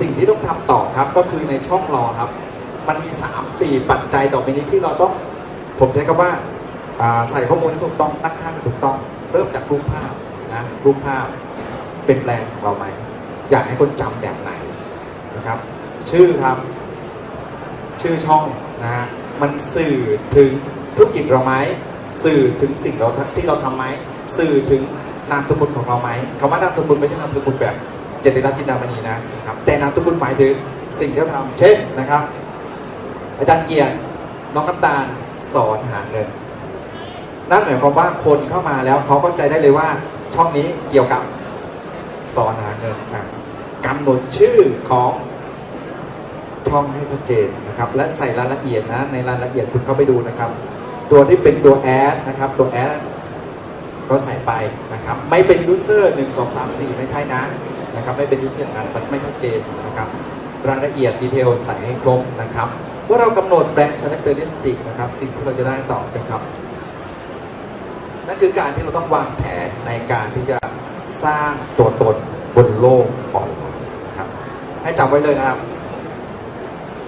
สิ่งที่ต้องทำต่อครับก็คือในช่องรอครับ มันมี 3 4 ปัจจัยต่อไปนี้ที่เราต้อง ผมใช้คำว่าใส่ข้อมูลที่ถูกต้องตั้งค่างถูกต้อง เริ่มจากรูปภาพนะรูปภาพเป็นแรนด์ของเราไหมอยากให้คนจำแบบไหนนะครับ ชื่อครับ ชื่อช่องนะฮะมันสื่อถึงธุรกิจเราไหมสื่อถึงสิ่งเราที่เราทำไหมสื่อถึงนามสกุลของเราไหมคำว่านามสกุลไม่ใช่นามสกุลแบบ เจติรัตน์จินดามณีนะครับ แต่นามสกุลหมายถึงสิ่งที่เราทำเช่นนะครับ อาจารย์เกียรติน้องน้ำตาลสอนหาเงิน นั่นหมายความว่าคนเข้ามาแล้วเขาก็ใจได้เลยว่าช่องนี้เกี่ยวกับสอนหาเงินอะกำหนดชื่อของช่องให้ชัดเจนนะครับ และใส่รายละเอียดนะ ในรายละเอียดคุณเข้าไปดูนะครับ ตัวที่เป็นตัวแอดนะครับ ตัวแอดก็ใส่ไปนะครับ ไม่เป็นยูเซอร์หนึ่งสองสามสี่ไม่ใช่นะ นะครับไม่เป็นยูเซอย่างนั้นมันไม่ชัดเจนนะครับรายละเอียดดีเทลใส่ให้ครบนะครับเมื่อเรากำหนดแบรนด์ช n น e เ r ลิสติกนะครับสิ่งที่เราจะได้ต่อใช่ครับ นั่นคือการที่เราต้องวางแผนในการที่จะสร้างตัวตนบนโลกออนไลน์นะครับให้จำไว้เลยนะครับ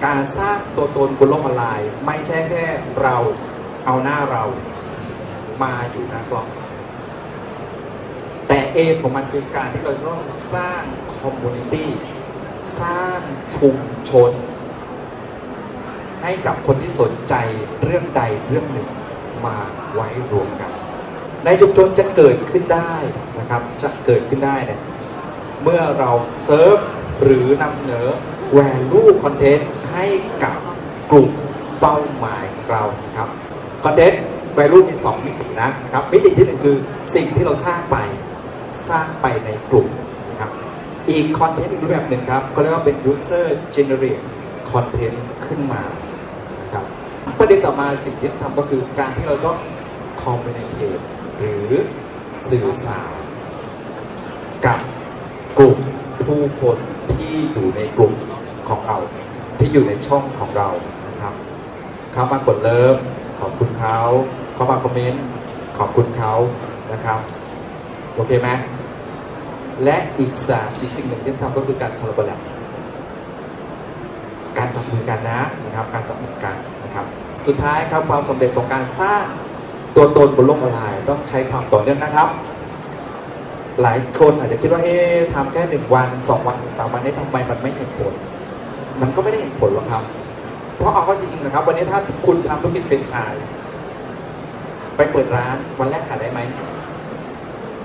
การสร้างตัวตนบนโลกออนไลน์ ไม่ใช่แค่เราเอาหน้าเรามาอยู่หน้ากล้อง เอมของมันคือการที่เราต้องสร้างคอมมูนิตี้สร้างชุมชน ให้กับคนที่สนใจเรื่องใดเรื่องหนึ่งมาไว้รวมกัน ในชุมชนจะเกิดขึ้นได้นะครับ จะเกิดขึ้นได้เนี่ยเมื่อเราเซิร์ฟหรือนำเสนอ value content ให้กับกลุ่มเป้าหมายของเราครับ content value มี 2 มิตินะครับ มิติที่หนึ่งคือสิ่งที่เราสร้างไป สร้างไปในกลุ่มนะครับ อีกคอนเทนต์อีกรูปแบบหนึ่งครับก็เรียกว่าเป็น user generate content ขึ้นมานะครับประเด็นต่อมาสิ่งที่ทำก็คือการที่เราต้อง communicate หรือสื่อสารกับกลุ่มผู้คนที่อยู่ในกลุ่มของเรา ที่อยู่ในช่องของเรานะครับเข้ามากดเลิฟขอบคุณเขาเข้ามาคอมเมนต์ขอบคุณเขานะครับ โอเคไหมและอีกสามอีกสิ่งหนึ่งที่ทำก็คือการคอลลาบอร์การจับมือกันนะนะครับ การจับมือกันนะครับ สุดท้ายครับความสำเร็จของการสร้างตัวตนบนโลกออนไลน์ต้องใช้ความต่อเนื่องนะครับ หลายคนอาจจะคิดว่าเอ๊ะทำแค่หนึ่งวันสองวันสามวันนี้ทำไมมันไม่เห็นผล มันก็ไม่ได้เห็นผลหรอกครับ เพราะเอาเข้าจริงนะครับ วันนี้ถ้าคุณทำธุรกิจเป็นไชาย ไปเปิดร้านวันแรกขายได้ไหม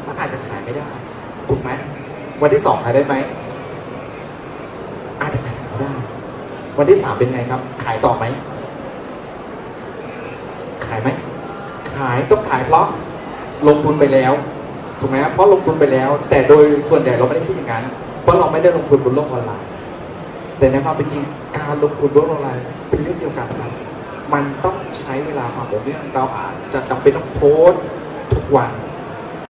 มันอาจจะขายไม่ได้ถูกไหมวันที่สองขายได้ไหมอาจจะขายไม่ได้ วันที่สามเป็นไงครับ ขายต่อไหมขายไหมขายต้องขายเพราะลงทุนไปแล้วถูกไหมครับเพราะลงทุนไปแล้ว แต่โดยส่วนใหญ่เราไม่ได้คิดอย่างนั้นเพราะเราไม่ได้ลงทุนบนโลกออนไลน์แต่ในความเป็นจริงการลงทุนบนโลกออนไลน์เป็นเรื่องเดียวกันครับมันต้องใช้เวลาความต่อเนื่องเราอาจจะจำเป็นต้องโพสต์ทุกวัน